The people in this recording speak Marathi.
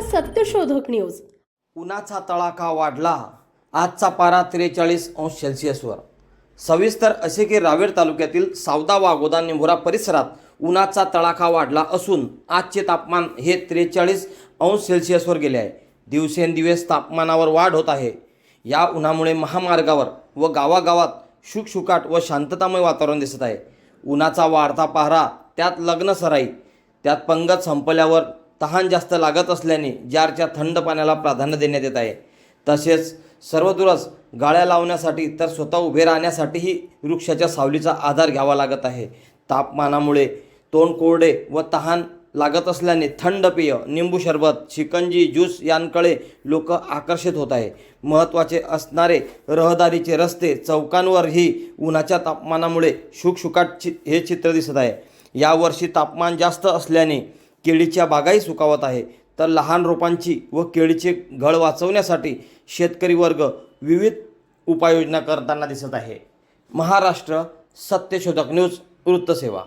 सत्यशोधक न्यूज. उन्हाचा तडाखा वाढला. आजचा पारा त्रेचाळीस अंश सेल्सिअसवर. सविस्तर असे की रावेर तालुक्यातील सावदा वागोदा निंभोरा परिसरात उन्हाचा तडाखा वाढला असून आजचे तापमान हे त्रेचाळीस अंश सेल्सिअसवर गेले आहे. दिवसेंदिवस तापमानावर वाढ होत आहे. या उन्हामुळे महामार्गावर व गावागावात शुकशुकाट व शांततामय वातावरण दिसत आहे. उन्हाचा वाढता पहारा त्यात लग्न सराई त्यात पंगत संपल्यावर तहान जास्त लागत असल्याने जारच्या थंड पाण्याला प्राधान्य देण्यात येत आहे. तसेच सर्वदूरच गाळ्या लावण्यासाठी तर स्वतः उभे राहण्यासाठीही वृक्षाच्या सावलीचा आधार घ्यावा लागत आहे. तापमानामुळे तोंड कोरडे व तहान लागत असल्याने थंड पेय निंबू सरबत शिकंजी ज्यूस यांकडे लोक आकर्षित होत आहे. महत्त्वाचे असणारे रहदारीचे रस्ते चौकांवरही उन्हाच्या तापमानामुळे शुकशुकाट चि हे चित्र दिसत आहे. यावर्षी तापमान जास्त असल्याने केळीच्या बागाही सुकावत आहे. तर लहान रोपांची व केळीचे घळ वाचवण्यासाठी शेतकरी वर्ग विविध उपाययोजना करताना दिसत आहे. महाराष्ट्र सत्यशोधक न्यूज वृत्तसेवा.